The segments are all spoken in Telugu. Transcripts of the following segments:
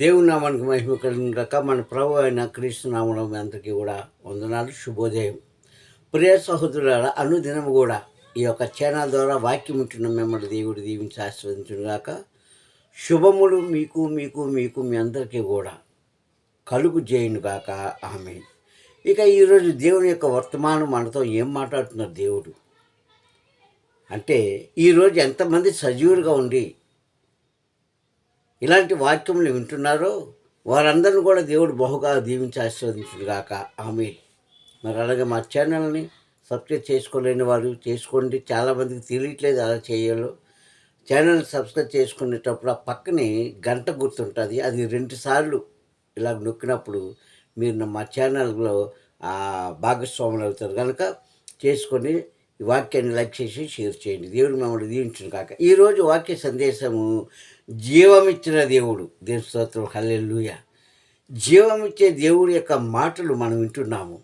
దేవుని నామానికి మహిమ కలిగిన కాక మన ప్రభు అయిన క్రీస్తు అందరికీ కూడా వందనాలు శుభోదయం. ప్రియ సహోదరుల అనుదినం కూడా ఈ యొక్క ఛానల్ ద్వారా వాక్యం ఉంటున్న మిమ్మల్ని దేవుడు దీవించి ఆశీర్వదించును శుభములు మీకు మీకు మీకు మీ అందరికీ కూడా కలుగు చేయను గాక ఆమె ఇక ఈరోజు దేవుని యొక్క వర్తమానం మనతో ఏం మాట్లాడుతున్నారు దేవుడు? అంటే ఈరోజు ఎంతమంది సజీవులుగా ఉండి ఇలాంటి వాక్యములు వింటున్నారో వారందరిని కూడా దేవుడు బహుగా దీవించి ఆశీర్వదించుగాక ఆమె మరి అలాగే మా ఛానల్ని సబ్స్క్రైబ్ చేసుకోలేని వారు చేసుకోండి. చాలామందికి తెలియట్లేదు అలా చేయాలో. ఛానల్ సబ్స్క్రైబ్ చేసుకునేటప్పుడు ఆ పక్కనే గంట గుర్తుంటుంది. అది రెండు సార్లు ఇలా నొక్కినప్పుడు మీరు నా- మా ఛానల్లో భాగస్వాములు అవుతారు. కనుక చేసుకొని ఈ వాక్యాన్ని లైక్ చేసి షేర్ చేయండి. దేవుడు మమ్మల్ని దీవించును కాక ఈరోజు వాక్య సందేశము జీవమిచ్చిన దేవుడు. దేవస్తోత్రం స్తోత్రం. జీవమిచ్చే దేవుడి యొక్క మాటలు మనం వింటున్నాము.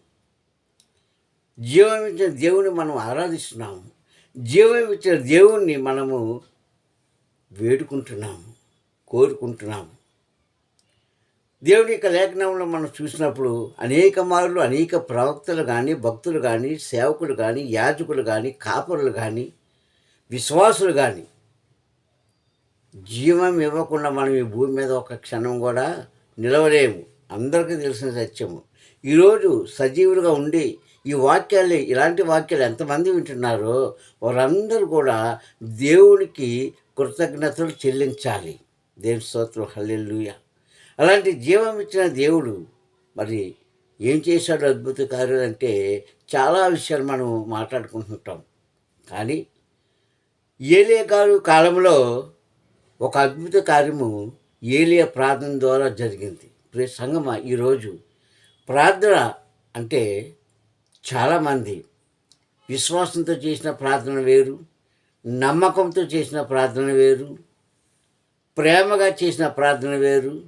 జీవమిచ్చిన దేవుని మనం ఆరాధిస్తున్నాము. జీవమిచ్చిన దేవుణ్ణి మనము వేడుకుంటున్నాము కోరుకుంటున్నాము. దేవుని యొక్క లేఖనంలో మనం చూసినప్పుడు అనేక మార్లు అనేక ప్రవక్తలు కానీ భక్తులు కానీ సేవకులు కానీ యాజకులు కానీ కాపరులు కానీ విశ్వాసులు కానీ జీవం ఇవ్వకుండా మనం ఈ భూమి మీద ఒక క్షణం కూడా నిలవలేము. అందరికీ తెలిసిన సత్యము. ఈరోజు సజీవులుగా ఉండి ఈ వాక్యాలు ఇలాంటి వాక్యాలు ఎంతమంది వింటున్నారో వారందరూ కూడా దేవునికి కృతజ్ఞతలు చెల్లించాలి. దేవుని స్తోత్రం. హల్లెల్లుయ అలాంటి జీవం ఇచ్చిన దేవుడు మరి ఏం చేశాడు అద్భుత కార్యాలు అంటే చాలా విషయాలు మనం మాట్లాడుకుంటుంటాం. కానీ ఏలే గారు కాలంలో ఒక అద్భుత కార్యము ఏలియా ప్రార్థన ద్వారా జరిగింది. ప్రియ సంగమ ఈరోజు ప్రార్థన అంటే చాలామంది విశ్వాసంతో చేసిన ప్రార్థన వేరు నమ్మకంతో చేసిన ప్రార్థన వేరు ప్రేమగా చేసిన ప్రార్థన వేరు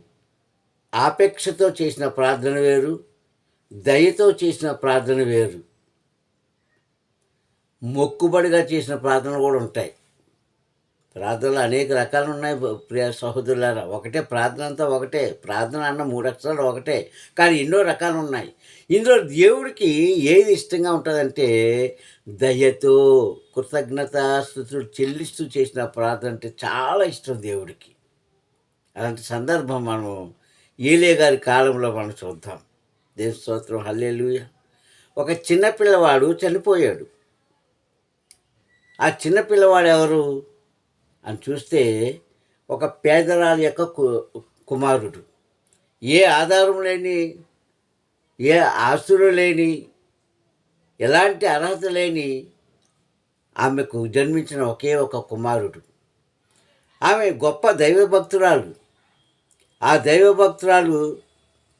ఆపేక్షతో చేసిన ప్రార్థన వేరు దయతో చేసిన ప్రార్థన వేరు. మొక్కుబడిగా చేసిన ప్రార్థనలు కూడా ఉంటాయి. ప్రార్థనలు అనేక రకాలు ఉన్నాయి ప్రియ సహోదరులారా. ఒకటే ప్రార్థన అంతా ఒకటే. ప్రార్థన అన్న మూడు అక్షరాలు ఒకటే. కానీ ఎన్నో రకాలు ఉన్నాయి ఇందులో దేవుడికి ఏది ఇష్టంగా ఉంటుందంటే దయతో కృతజ్ఞత స్థుతులు చెల్లిస్తూ చేసిన ప్రార్థన అంటే చాలా ఇష్టం దేవుడికి. అలాంటి సందర్భం మనం ఏలే గారి కాలంలో మనం చూద్దాం. దేవ స్తోత్రం. హల్లెలూయా. ఒక చిన్న పిల్లవాడు చనిపోయాడు. ఆ చిన్నపిల్లవాడు ఎవరు? అని చూస్తే ఒక పేదరాలి యొక్క కు- కుమారుడు. ఏ ఆధారం లేని ఏ ఆస్తులు లేని ఎలాంటి అర్హత లేని ఆమెకు జన్మించిన ఒకే ఒక కుమారుడు. ఆమె గొప్ప దైవభక్తురాలు ఆ దైవభక్తురాలు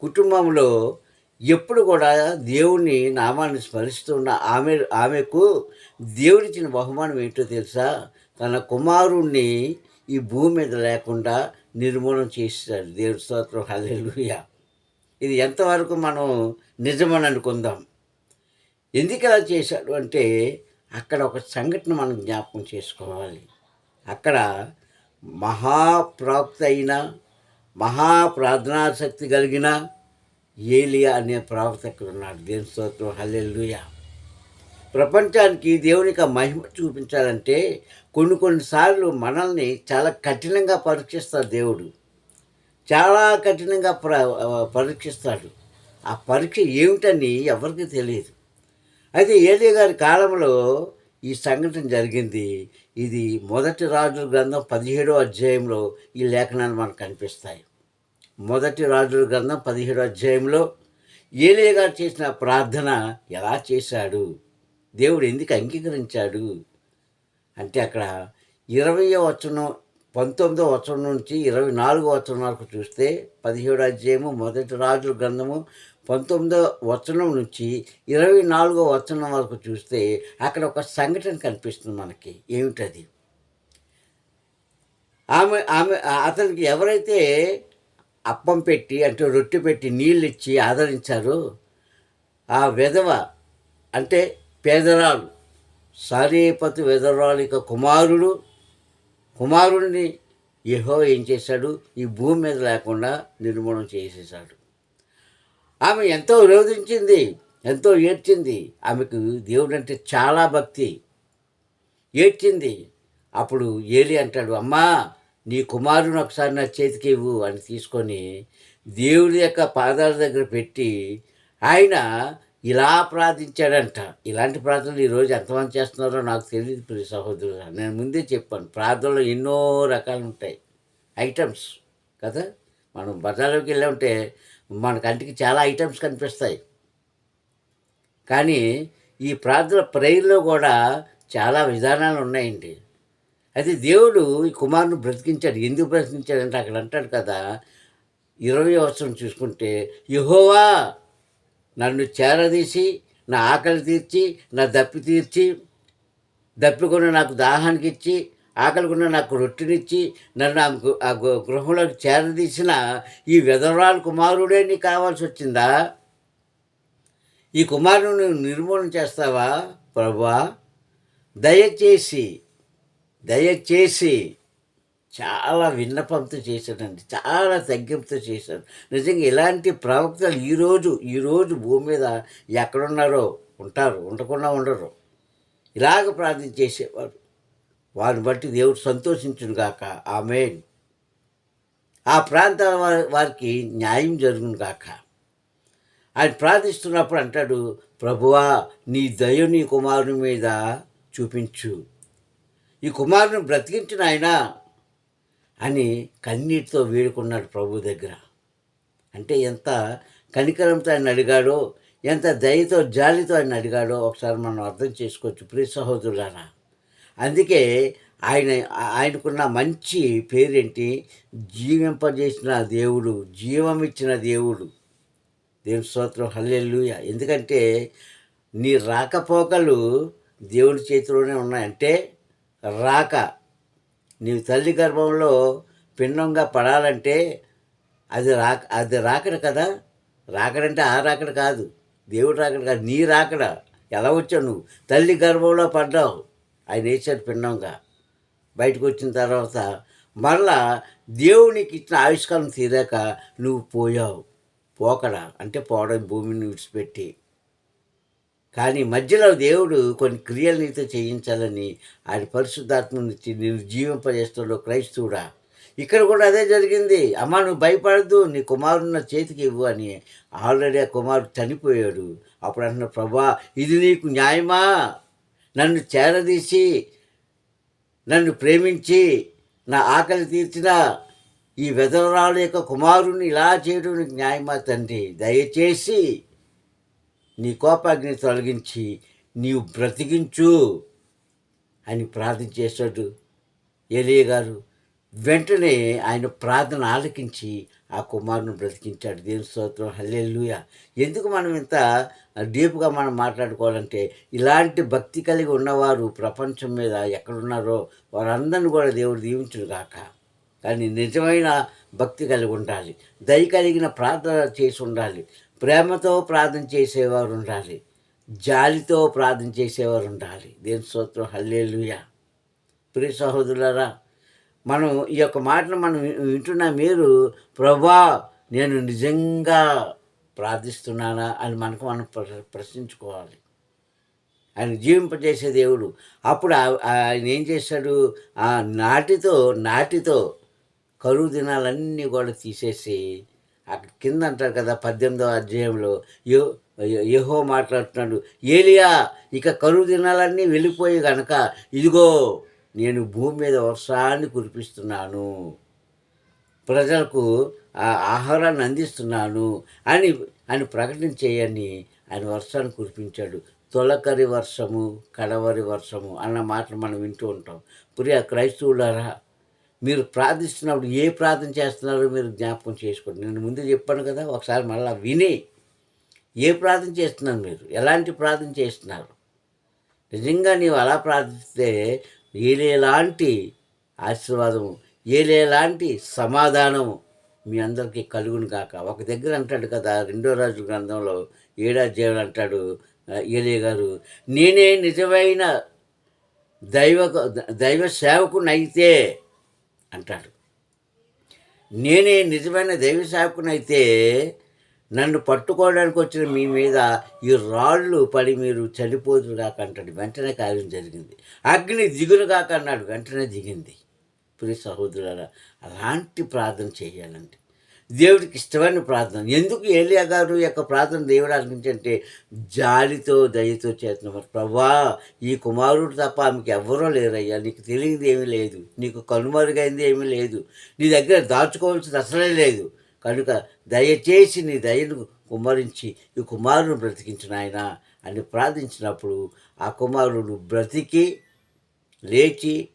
కుటుంబంలో ఎప్పుడు కూడా దేవుని నామాన్ని స్మరిస్తున్న ఆమె ఆమెకు దేవుడిచ్చిన బహుమానం ఏంటో తెలుసా? తన కుమారుణ్ణి ఈ భూమి మీద లేకుండా నిర్మూలన చేశాడు. దేవుడి స్తోత్రం. హల్లెలూయా. ఇది ఎంతవరకు మనం నిజమని అనుకుందాం? ఎందుకు అలా చేశాడు అంటే అక్కడ ఒక సంఘటన మనం జ్ఞాపకం చేసుకోవాలి. అక్కడ మహాప్రాప్తి అయిన మహాప్రార్థనాశక్తి కలిగిన ఏలియా అనే ప్రవర్తకుడు ఉన్నాడు. దేవుని స్తోత్రం. హల్లెలుయా. ప్రపంచానికి దేవునికి ఆ మహిమ చూపించాలంటే కొన్ని కొన్నిసార్లు మనల్ని చాలా కఠినంగా పరీక్షిస్తాడు దేవుడు. చాలా కఠినంగా ప్ర పరీక్షిస్తాడు. ఆ పరీక్ష ఏమిటని ఎవరికి తెలియదు. అయితే ఏదే గారి కాలంలో ఈ సంఘటన జరిగింది. ఇది మొదటి రాజుల గ్రంథం పదిహేడో అధ్యాయంలో ఈ లేఖనాలు మనకు కనిపిస్తాయి. మొదటి రాజుల గ్రంథం పదిహేడో అధ్యాయంలో ఏలియా గారు చేసిన ప్రార్థన ఎలా చేశాడు? దేవుడు ఎందుకు అంగీకరించాడు? అంటే అక్కడ ఇరవయో వచనం పంతొమ్మిదో వచనం నుంచి ఇరవై నాలుగో వచనం వరకు చూస్తే పదిహేడు అధ్యాయము మొదటి రాజుల గ్రంథము పంతొమ్మిదో వచనం నుంచి ఇరవై నాలుగో వచనం వరకు చూస్తే అక్కడ ఒక సంఘటన కనిపిస్తుంది మనకి. ఏమిటది? ఆమె ఆమె అతనికి ఎవరైతే అప్పం పెట్టి అంటే రొట్టె పెట్టి నీళ్ళు ఇచ్చి ఆదరించారో ఆ విధవ అంటే పేదరాలు సారీపతి విధవరాలు కుమారుడు కుమారుడిని యహో ఏం చేశాడు? ఈ భూమి మీద లేకుండా నిర్మూలన చేసేసాడు ఆమె ఎంతో రోధించింది ఎంతో ఏడ్చింది. ఆమెకు దేవుడు అంటే చాలా భక్తి. ఏడ్చింది. అప్పుడు ఏలి అంటాడు అమ్మా నీ కుమారుని ఒకసారి నా చేతికి ఇవ్వు అని తీసుకొని దేవుడి యొక్క పాదాల దగ్గర పెట్టి ఆయన ఇలా ప్రార్థించాడంట. ఇలాంటి ప్రార్థనలు ఈరోజు ఎంతమంది చేస్తున్నారో నాకు తెలియదు ప్రియ సహోదరు నేను ముందే చెప్పాను ప్రార్థనలు ఎన్నో రకాలు ఉంటాయి. ఐటమ్స్ కదా? మనం బజార్లోకి వెళ్ళి ఉంటే మన కంటికి చాలా ఐటమ్స్ కనిపిస్తాయి. కానీ ఈ ప్రార్థన ప్రేయర్లో కూడా చాలా విధానాలు ఉన్నాయండి. అయితే దేవుడు ఈ కుమారుని బ్రతికించాడు. ఎందుకు బ్రతికించాడంటే అక్కడ అంటాడు కదా ఇరవై అవసరం చూసుకుంటే యహోవా నన్ను చేరదీసి నా ఆకలి తీర్చి నా దప్పి తీర్చి దప్పికున్న నాకు దాహానికి ఇచ్చి ఆకలికున్న నాకు రొట్టెనిచ్చి నన్ను ఆ ఆ గృహంలోకి చేరదీసిన ఈ విధవరాలు కుమారుడే నీకు కావాల్సి వచ్చిందా? ఈ కుమారుని నువ్వు నిర్మూలన చేస్తావా? ప్రభువా దయచేసి దయచేసి చాలా విన్నపంతో చేశాడండి. చాలా తగ్గింపుతో చేశాడు. నిజంగా ఇలాంటి ప్రవక్తలు ఈరోజు ఈరోజు భూమి మీద ఎక్కడున్నారో ఉంటారు ఉండకుండా ఉండరు. ఇలాగ ప్రార్థన చేసేవారు. వారిని బట్టి దేవుడు సంతోషించును గాక. ఆమె ఆ ప్రాంతాల వారికి న్యాయం జరుగును గాక. ఆయన ప్రార్థిస్తున్నప్పుడు అంటాడు ప్రభువా నీ దయ నీ కుమారుని మీద చూపించు. ఈ కుమారుని బ్రతికించిన ఆయన అని కన్నీటితో వేడుకున్నాడు ప్రభు దగ్గర. అంటే ఎంత కనికరంతో ఆయన అడిగాడో ఎంత దయతో జాలితో ఆయన అడిగాడో ఒకసారి మనం అర్థం చేసుకోవచ్చు. ప్రియ సహోదరులారా అందుకే ఆయన ఆయనకున్న మంచి పేరేంటి? జీవింపజేసిన దేవుడు జీవమిచ్చిన దేవుడు. దేవుని స్తోత్రం హల్లెల్లుయ ఎందుకంటే నీ రాకపోకలు దేవుని చేతిలోనే ఉన్నాయంటే రాక నీవు తల్లి గర్భంలో పిండంగా పడాలంటే అది రాక అది రాకడ కదా. రాకడంటే ఆ రాకడ కాదు. దేవుడు రాకడ కాదు. నీ రాకడ. ఎలా వచ్చావు నువ్వు? తల్లి గర్భంలో పడ్డావు. ఆయన వేసాడు పిండంగా. బయటకు వచ్చిన తర్వాత మరలా దేవునికి ఇచ్చిన ఆవిష్కారం తీరాక నువ్వు పోయావు. పోకడా. అంటే పోవడం భూమిని విడిచిపెట్టి. కానీ మధ్యలో దేవుడు కొన్ని క్రియలు నీతో చేయించాలని ఆయన పరిశుద్ధాత్మనిచ్చి నేను క్రైస్తవుడా. ఇక్కడ కూడా అదే జరిగింది. అమ్మ నువ్వు భయపడద్దు నీ కుమారుడు నా చేతికి ఇవ్వు అని ఆల్రెడీ ఆ కుమారుడు చనిపోయాడు. అప్పుడు అంటున్న ప్రభా ఇది నీకు న్యాయమా? నన్ను చేరదీసి నన్ను ప్రేమించి నా ఆకలి తీర్చిన ఈ వెధవరాలు యొక్క కుమారుని ఇలా చేయడం నీకు న్యాయమా తండ్రి? దయచేసి నీ కోపాగ్ని తొలగించి నీవు బ్రతికించు అని ప్రార్థన చేశాడు ఏలియ గారు. వెంటనే ఆయన ప్రార్థన ఆలకించి ఆ కుమారుని బ్రతికించాడు. దేవుని స్తోత్రం. హల్లెల్లుయ ఎందుకు మనం ఇంత డీప్గా మనం మాట్లాడుకోవాలంటే ఇలాంటి భక్తి కలిగి ఉన్నవారు ప్రపంచం మీద ఎక్కడున్నారో వారందరిని కూడా దేవుడు దీవించును కాక కానీ నిజమైన భక్తి కలిగి ఉండాలి. దయ కలిగిన ప్రార్థన చేసి ఉండాలి. ప్రేమతో ప్రార్థన చేసేవారు ఉండాలి. జాలితో ప్రార్థన చేసేవారు ఉండాలి. దేని స్తోత్రం. హల్లేలుయ. ప్రియ సహోదరులరా మనం ఈ యొక్క మాటను మనం వింటున్న మీరు ప్రభా నేను నిజంగా ప్రార్థిస్తున్నానా? అని మనకు మనం ప్ర- ప్రశ్నించుకోవాలి. ఆయన జీవింపజేసే దేవుడు. అప్పుడు ఆ- ఆయన ఏం చేశాడు? ఆ నాటితో నాటితో కరువు దినాలన్నీ కూడా తీసేసి కింద అంటారు కదా పద్దెనిమిదో అధ్యాయంలో యో యహో మాట్లాడుతున్నాడు ఏలియా ఇక కరువు దినాలన్నీ వెళ్ళిపోయి గనక ఇదిగో నేను భూమి మీద వర్షాన్ని కురిపిస్తున్నాను ప్రజలకు ఆ ఆహారాన్ని అందిస్తున్నాను అని అని ప్రకటన చేయని ఆయన వర్షాన్ని కురిపించాడు. తొలకరి వర్షము కడవరి వర్షము అన్న మాటలు మనం వింటూ ఉంటాం. ప్రియ క్రైస్తవులారా మీరు ప్రార్థిస్తున్నప్పుడు ఏ ప్రార్థన చేస్తున్నారో మీరు జ్ఞాపకం చేసుకోండి. నేను ముందు చెప్పాను కదా ఒకసారి మళ్ళీ విని ఏ ప్రార్థన చేస్తున్నారు మీరు? ఎలాంటి ప్రార్థన చేస్తున్నారు? నిజంగా నీవు అలా ప్రార్థిస్తే ఏలేలాంటి ఆశీర్వాదము ఏలేలాంటి సమాధానము మీ అందరికీ కలుగును కాక ఒక దగ్గర అంటాడు కదా రెండో రాజు గ్రంథంలో ఏడాధ్యాయులు అంటాడు ఏలే గారు నేనే నిజమైన దైవ దైవ సేవకునైతే అంటాడు. నేనే నిజమైన దైవ సేవకునైతే నన్ను పట్టుకోవడానికి వచ్చిన మీ మీద ఈ రాళ్ళు పడి మీరు చనిపోదురు కాక అంటాడు. వెంటనే కార్యం జరిగింది. అగ్ని దిగులు కాక అన్నాడు. వెంటనే దిగింది. ప్రియ సహోదరు అలాంటి ప్రార్థన చేయాలండి దేవుడికి ఇష్టమైన ప్రార్థన. ఎందుకు ఏలియా గారు యొక్క ప్రార్థన దేవుడు ఆలకించంటే జాలితో దయతో చేస్తున్నారు ప్రభా ఈ కుమారుడు తప్ప ఆమెకి ఎవరో లేరయ్యా నీకు తెలియదు ఏమీ లేదు. నీకు కనుమరుగైంది ఏమీ లేదు. నీ దగ్గర దాచుకోవాల్సింది అసలే లేదు. కనుక దయచేసి నీ దయను కుమ్మరించి ఈ కుమారుని బ్రతికించిన ఆయన అని ప్రార్థించినప్పుడు ఆ కుమారుడు బ్రతికి లేచి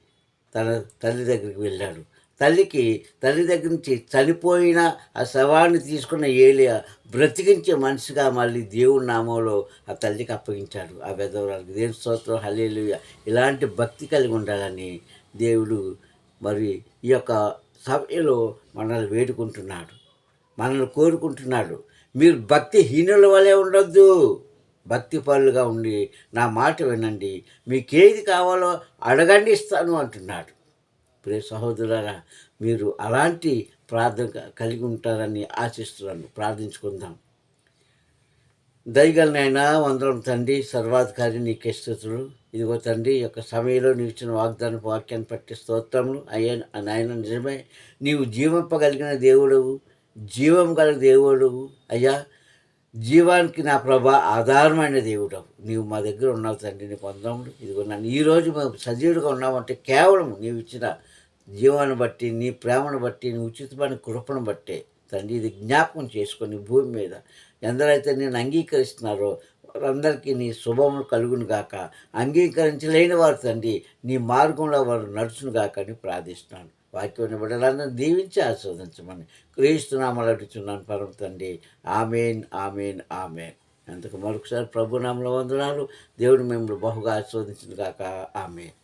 తన తల్లి దగ్గరికి వెళ్ళాడు. తల్లికి తల్లి దగ్గర నుంచి చనిపోయిన ఆ శవాన్ని తీసుకున్న ఏలియా బ్రతికించే మనిషిగా మళ్ళీ దేవుడి నామంలో ఆ తల్లికి అప్పగించాడు. ఆ పెద్దవరాలకి దేవుని స్తోత్రం హల్లేలుయ. ఇలాంటి భక్తి కలిగి ఉండాలని దేవుడు మరి ఈ యొక్క సభలో మనల్ని వేడుకుంటున్నాడు. మనల్ని కోరుకుంటున్నాడు. మీరు భక్తి హీనుల వలె ఉండొద్దు. భక్తి పరులుగా ఉండి నా మాట వినండి. మీకేది కావాలో అడగండి ఇస్తాను అంటున్నాడు. ప్రియ సహోదరులారా మీరు అలాంటి ప్రార్థన కలిగి ఉంటారని ఆశిస్తున్నాను. ప్రార్థించుకుందాం. దయగలనైనా వందరం తండ్రి సర్వాధికారి నీకే స్థుతులు ఇదిగో తండ్రి యొక్క సమయంలో నీవు ఇచ్చిన వాగ్దాన వాక్యాన్ని పట్టి స్తోత్రములు. అయ్యా నాయన నిజమే నీవు జీవింపగలిగిన దేవుడవు జీవం గల దేవుడవు. అయ్యా జీవానికి నా ప్రభా ఆధారమైన దేవుడవు. నీవు మా దగ్గర ఉన్నావు తండ్రి నీకు పొందములు ఇదిగో నన్ను ఈరోజు మేము సజీవుడిగా ఉన్నామంటే కేవలం నీవు ఇచ్చిన జీవాన్ని బట్టి నీ ప్రేమను బట్టి నీ ఉచితమైన కృపను బట్టే. తండ్రి ఇది జ్ఞాపకం చేసుకొని భూమి మీద ఎందరైతే నేను అంగీకరిస్తున్నారో వారందరికీ నీ శుభములు కలుగును గాక. అంగీకరించలేని వారు తండ్రి నీ మార్గంలో వారు నడుచును గాక అని ప్రార్థిస్తున్నాను. వాక్యం బిడ్డలందరూ దీవించి ఆస్వాదించమని క్రీస్తునామలు అడుగుతున్నాను పరమ తండ్రి. Amen amen amen. అందుకు మరొకసారి ప్రభునామల వందనాలు. దేవుడు మిమ్మల్ని బహుగా ఆస్వాదించిన గాక. ఆమెన్.